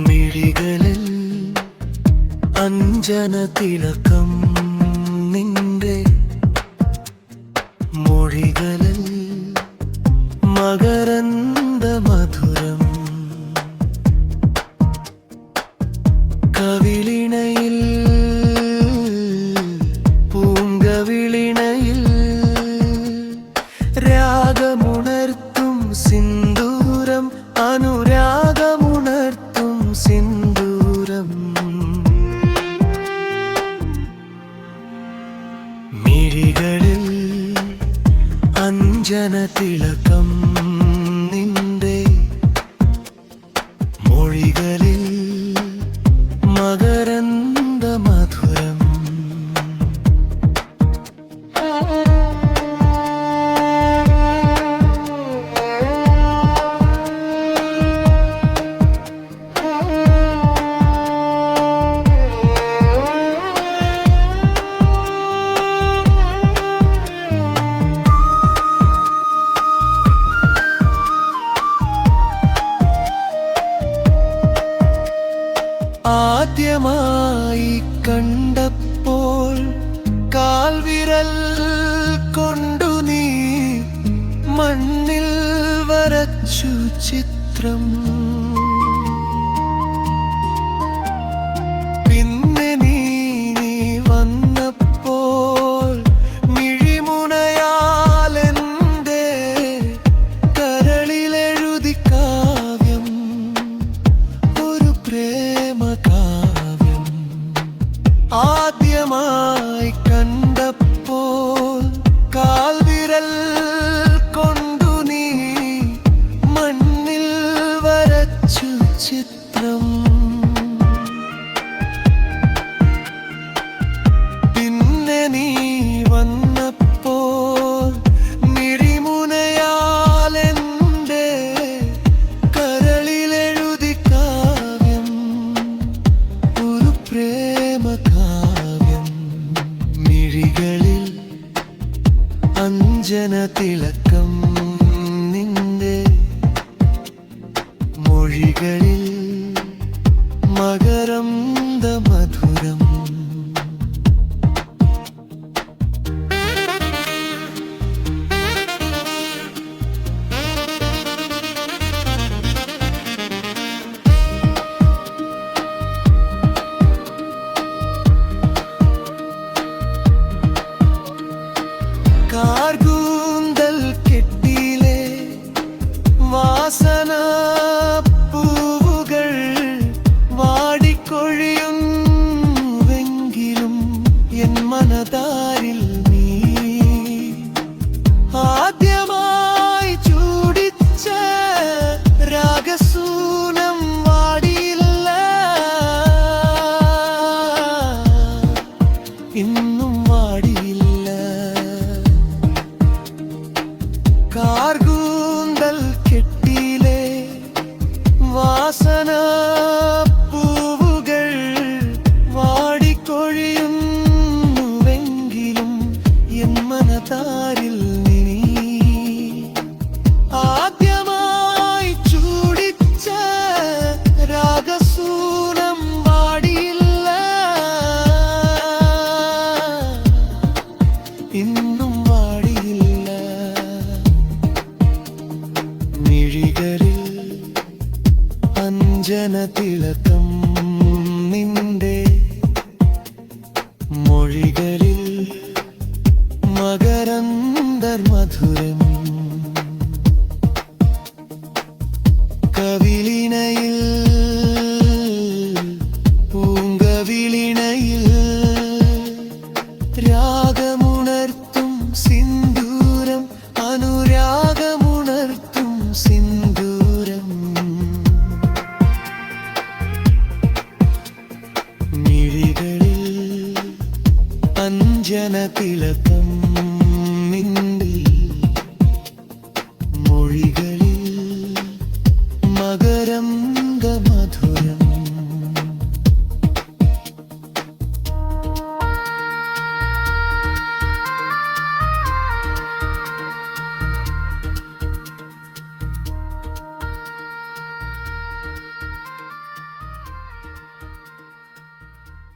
മിഴികളിൽ അഞ്ജന തിലക്കം തിളക്ക ആദ്യമായി കണ്ടപ്പോൾ കാൽവിരൽ കൊണ്ടു നീ മണ്ണിൽ വരച്ചു ചിത്രം. കാഞ്ചന തിളക്കം നിന്റെ മൊഴികളിൽ മകരം മധുരം. കാർഗു nada നിന്റെ മൊഴികളിൽ മകരന്തർ മധുരം കവിളി பிளப்பிழப்பு